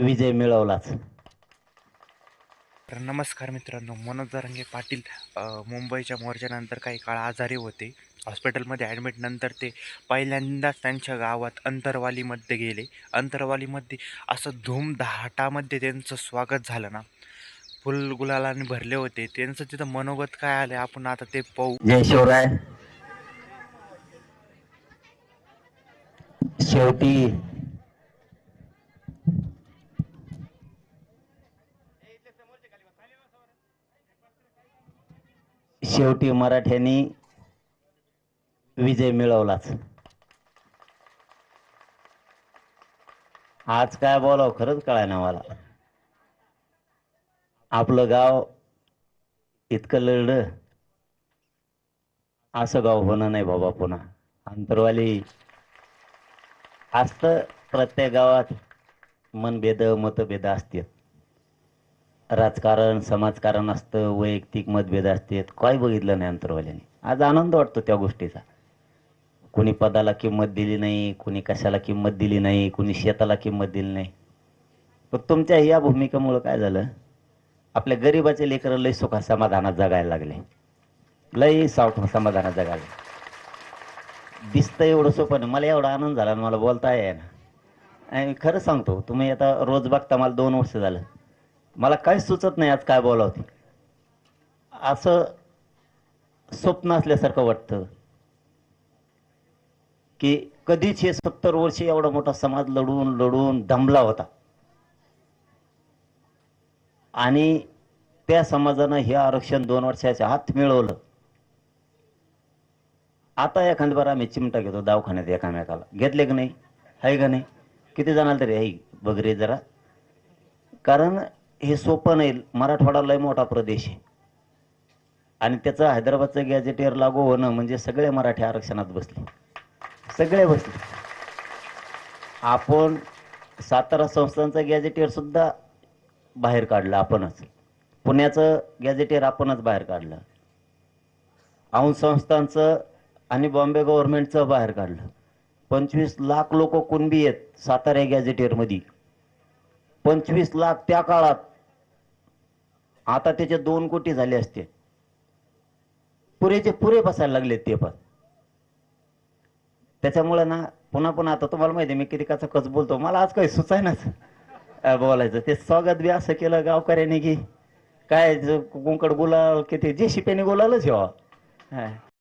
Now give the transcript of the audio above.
विजय मिळवलाच तर नमस्कार मित्रांनो मनोज जरांगे पाटील मुंबईच्या मोर्चानंतर काही काळ आजारी होते. हॉस्पिटलमध्ये ॲडमिट नंतर ते पहिल्यांदाच त्यांच्या गावात अंतरवालीमध्ये गेले. अंतरवालीमध्ये असं धूमधाटामध्ये त्यांचं स्वागत झालं ना. फुल गुलालाने भरले होते. त्यांचं तिथं मनोगत काय आले आपण आता ते पाहू. जय शिवराय. शेवटी शेवटी मराठ्यांनी विजय मिळवलाच. आज काय बोलाव खरंच कळाय ना मला. आपलं गाव इतकं लढलं. असं गाव होणं नाही बाबा पुन्हा. अंतरवाली असतं प्रत्येक गावात मनभेद मतभेद असतात. राजकारण समाजकारण असतं वैयक्तिक मतभेद असतात. काय बघितलं नाही अंतरवाल्याने? आज आनंद वाटतो त्या गोष्टीचा. कुणी पदाला किंमत दिली नाही कुणी कशाला किंमत दिली नाही कुणी शेताला किंमत दिली नाही. पण तुमच्या या भूमिकेमुळं काय झालं? आपल्या गरिबाचे लेकरं लय सुखा समाधानात जगायला लागले. लय सावठ समाधानात जगायला दिसतं एवढं सोपं मला एवढा आनंद झाला आणि मला बोलता आहे ना आणि खरं सांगतो तुम्ही आता रोज बघता मला दोन वर्ष झालं. मला काहीच सुचत नाही आज काय बोलावं ते. असं स्वप्न असल्यासारखं वाटतं की कधीच हे सत्तर वर्ष एवढा मोठा समाज लढून लढून दमला होता. आणि त्या समाजानं हे आरक्षण दोन वर्षाच्या हात मिळवलं. आता एखाद्या आम्ही चिमटा घेतो दवाखान्यात एकामेकाला. घेतले की नाही? आहे का नाही? किती जाणार तरी आई बघ रे जरा. कारण हे सोपं नाही. मराठवाडा लय मोठा प्रदेश आहे. आणि त्याचं हैदराबादचं गॅजेटियर लागू होणं म्हणजे सगळे मराठी आरक्षणात बसले. सगळे बसले. आपण सातारा संस्थांचं गॅजेटियर सुद्धा बाहेर काढलं आपणच. पुण्याचं गॅजेटियर आपणच बाहेर काढलं. औंध संस्थांचं आणि बॉम्बे गव्हर्नमेंटचं बाहेर काढलं. पंचवीस लाख लोक कुणबी आहेत सातारा गॅजेटियरमध्ये पंचवीस लाख त्या काळात आता त्याचे दोन कोटी झाले असते. पुरेचे पुरे बसायला लागले ते पण. त्याच्यामुळे ना पुन्हा पुन्हा आता तुम्हाला माहिती आहे मी किती कसा कच बोलतो मला आज काही सुचायनाच अं, बोलायचं. ते स्वागत बी असं केलं गावकऱ्याने की काय ज- कुंकड गुलाल किती जे शिप्याने गुलालच हा.